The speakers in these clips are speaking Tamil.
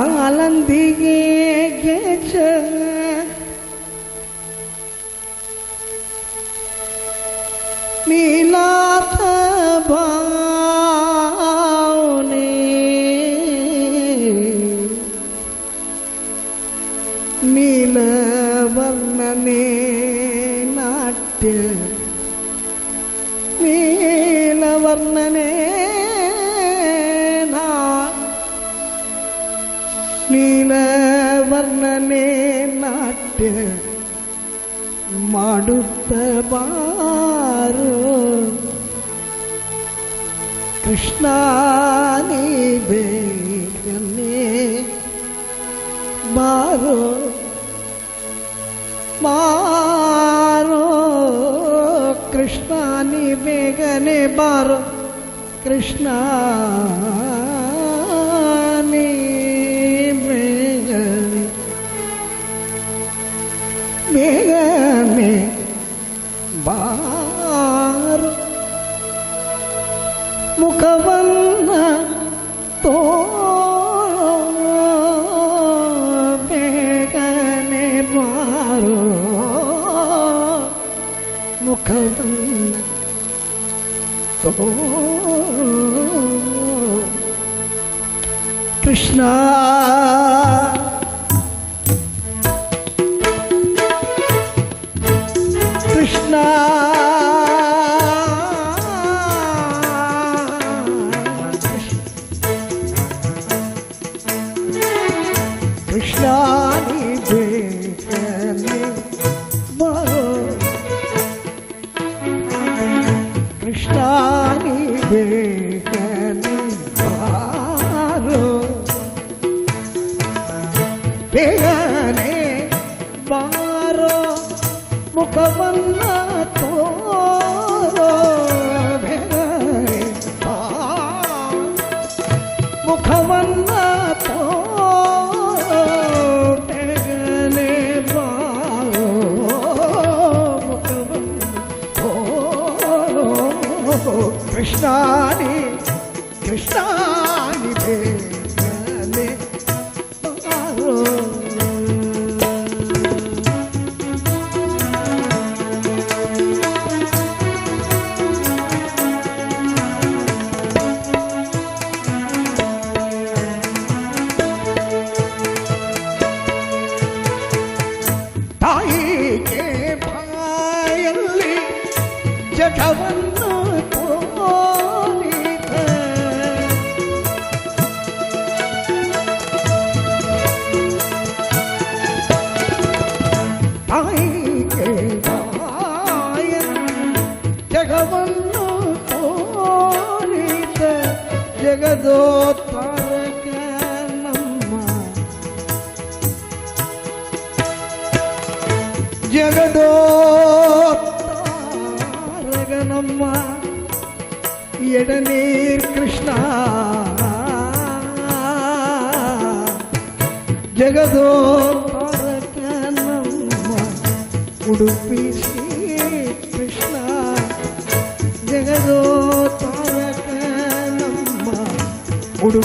ಕಾಲಂದಿಗೆ ಗೆಜ ನೀಲಾತ ಭಾವನೆ ನೀಲವರ್ಣನೆ ನಾಟ್ಯ ನೀಲವರ್ಣನೆ ನಾಟ್ಯ ಮಾಡುತ್ತ ಬಾರು ಕೃಷ್ಣ ನೀ ಬೇಗನೆ ಬಾರೋ ಬಾರೋ ಕೃಷ್ಣ ನೀ ಬೇಗನೆ ಬಾರೋ ಕೃಷ್ಣ में बार मुखबंद तो बेगने बारो मुखबंद तो कृष्णा కృష్ణాని వేకని వారు. పేగనే వారు ముఖమల్ల తోరో. ముఖమ कृष्णानि कृष्णानि भेदने ताई के भायली जगवन జగదోత్పాదకమ్మ జగదోత్పారగనమ్మ ఎడనీర్ కృష్ణ. జగదోత్పారకమ్మ ఉడుపి శ్రీ కృష్ణ. జగదో would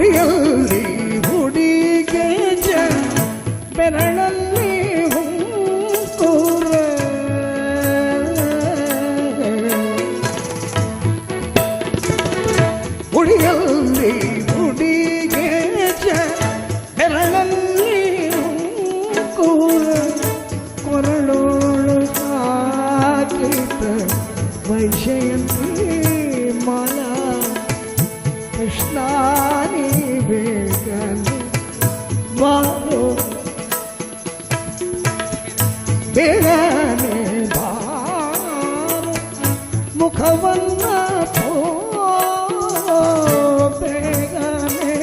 கொடியல்லே ಬೇಗನೆ ಬಾರೋ ಮುಖವನ್ನ ತೋರೋ ಬೇಗನೆ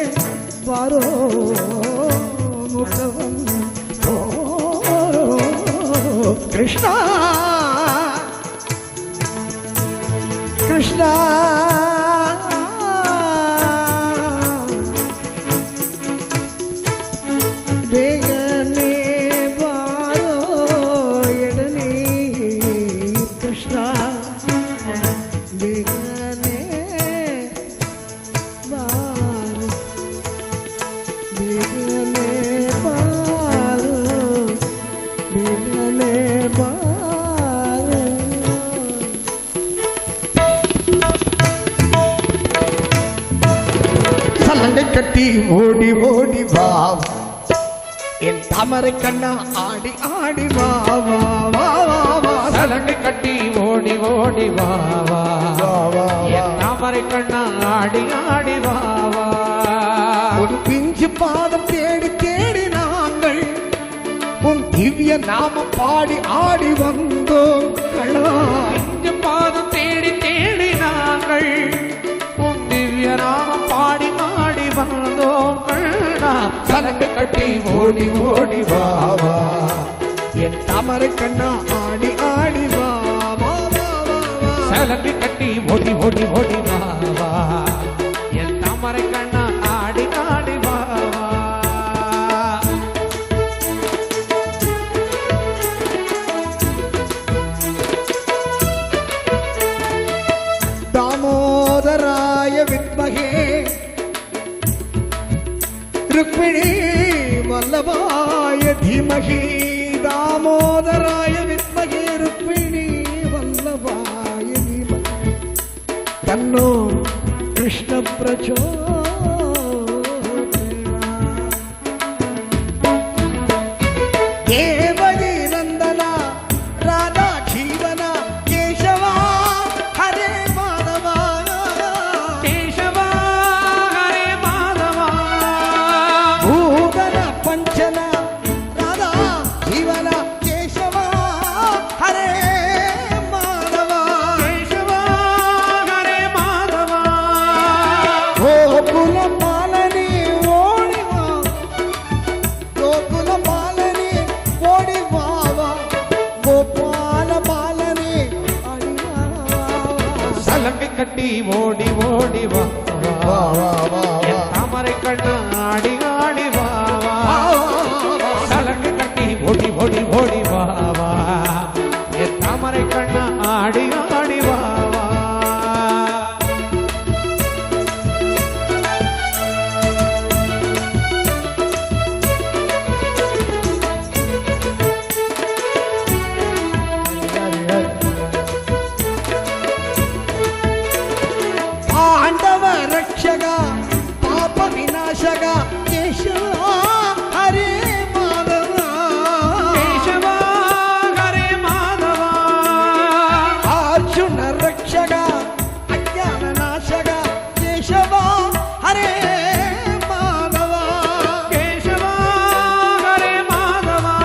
ಬಾರೋ ಮುಖವನ್ನ ತೋರೋ ಕೃಷ್ಣ ಕೃಷ್ಣ என் தாமரை கண்ணா ஆடி ஆடி வா வா வா வா சலங்கை கட்டி ஓடி ஓடி வா, வா. என் தாமரை கண்ணா ஆடி ஆடி வா வா. ஒரு பிஞ்சு பாதம் தேடி தேடி நாங்கள் உன் திவ்ய நாம பாடி ஆடி வந்தோம். கண்ணா. கண்ணா கட்டி ஓடி ஓடி வாவா என் தாமரை கண்ணா ஆடி ஆடி வாவா வா சலங்கை கட்டி ஓடி ஓடி ஓடி வா. రుక్మిణీ వల్లభాయ ధీమహి దామోదరాయ విద్మహి రుక్మిణీ వల్లభాయ ధీమహి తన్నో కృష్ణ ప్రచోద కట్టి ఓడి ఓడి వా అర్జున రక్షక అజ్ఞాన నాశక కేశవా హరే మాధవా కేశవా హరే మాధవా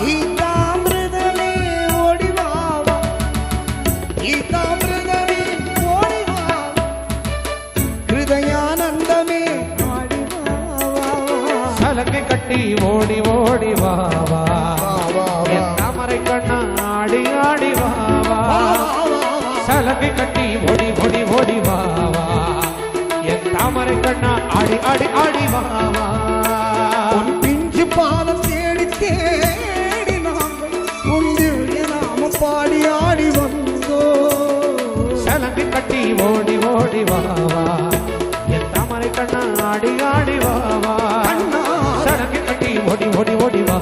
గీతామృతమే ఓడివావా గీతామృతమే ఓడివావా హృదయానందమే ఓడివావా సలకి కట్టి ఓడి ఓడివావా கட்டி ஓடி ஓடி ஓடி வா வா. என் தாமரை கண்ணா ஆடி ஆடி ஆடி வா வா. உன் பிஞ்சு பாதம் தேடி தேடி நாங்கள் உன் நாம பாடி ஆடி வந்தோ. சலங்கை கட்டி ஓடி ஓடி வா வா. என் தாமரை கண்ணா ஆடி ஆடி வா வா. கண்ணா. சலங்கை கட்டி ஓடி ஓடி ஓடி வா.